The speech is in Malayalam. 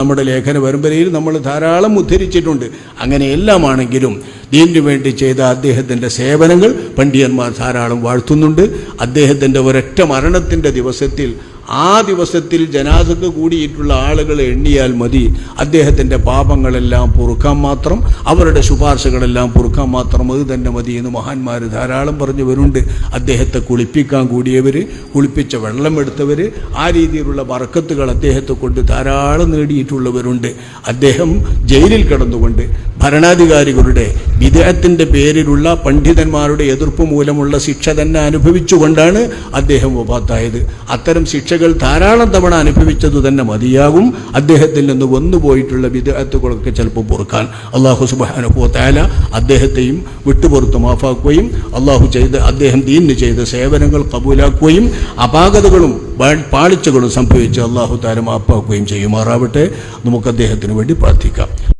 നമ്മുടെ ലേഖന പരമ്പരയിൽ നമ്മൾ ധാരാളം ഉദ്ധരിച്ചിട്ടുണ്ട്. അങ്ങനെ എല്ലാമാണെങ്കിലും ദീനു വേണ്ടി ചെയ്ത അദ്ദേഹത്തിന്റെ സേവനങ്ങൾ പണ്ഡിയന്മാർ ധാരാളം വാഴ്ത്തുന്നുണ്ട്. അദ്ദേഹത്തിന്റെ ഒരൊറ്റ മരണത്തിന്റെ ദിവസത്തിൽ ആ ദിവസത്തിൽ ജനാസക്ക് കൂടിയിട്ടുള്ള ആളുകളെ എണ്ണിയാൽ മതി. അദ്ദേഹത്തിന്റെ പാപങ്ങളെല്ലാം പൊറുക്കാൻ മാത്രം അവരുടെ ശുപാർശകളെല്ലാം പൊറുക്കാൻ മാത്രം അത് തന്നെ മതി എന്ന് മഹാന്മാർ ധാരാളം പറഞ്ഞു വരുന്നുണ്ട്. അദ്ദേഹത്തെ കുളിപ്പിക്കാൻ കൂടിയവർ കുളിപ്പിച്ച വെള്ളം എടുത്തവർ ആ രീതിയിലുള്ള വറക്കത്തുകൾ അദ്ദേഹത്തെ കൊണ്ട് ധാരാളം നേടിയിട്ടുള്ളവരുണ്ട്. അദ്ദേഹം ജയിലിൽ കിടന്നുകൊണ്ട് ഭരണാധികാരികളുടെ വിദേഹത്തിന്റെ പേരിലുള്ള പണ്ഡിതന്മാരുടെ എതിർപ്പ് മൂലമുള്ള ശിക്ഷ തന്നെ അനുഭവിച്ചുകൊണ്ടാണ് അദ്ദേഹം വഫാത്തായത്. അത്തരം ശിക്ഷകൾ ധാരാളം തവണ അനുഭവിച്ചത് തന്നെ മതിയാകും. അദ്ദേഹത്തിൽ നിന്ന് വന്നുപോയിട്ടുള്ള വിദേഹത്തുകളൊക്കെ ചിലപ്പോൾ പൊറുക്കാൻ അള്ളാഹു സുബാനുഭവത്തായ അദ്ദേഹത്തെയും വിട്ടുപുറത്ത് മാഫാക്കുകയും അള്ളാഹു ചെയ്ത് അദ്ദേഹം ദീനിന് ചെയ്ത സേവനങ്ങൾ കബൂലാക്കുകയും അപാകതകളും പാളിച്ചകളും സംഭവിച്ച് അള്ളാഹു താരം മാപ്പാക്കുകയും ചെയ്യുമാറാവട്ടെ. നമുക്ക് അദ്ദേഹത്തിന് വേണ്ടി പ്രാർത്ഥിക്കാം.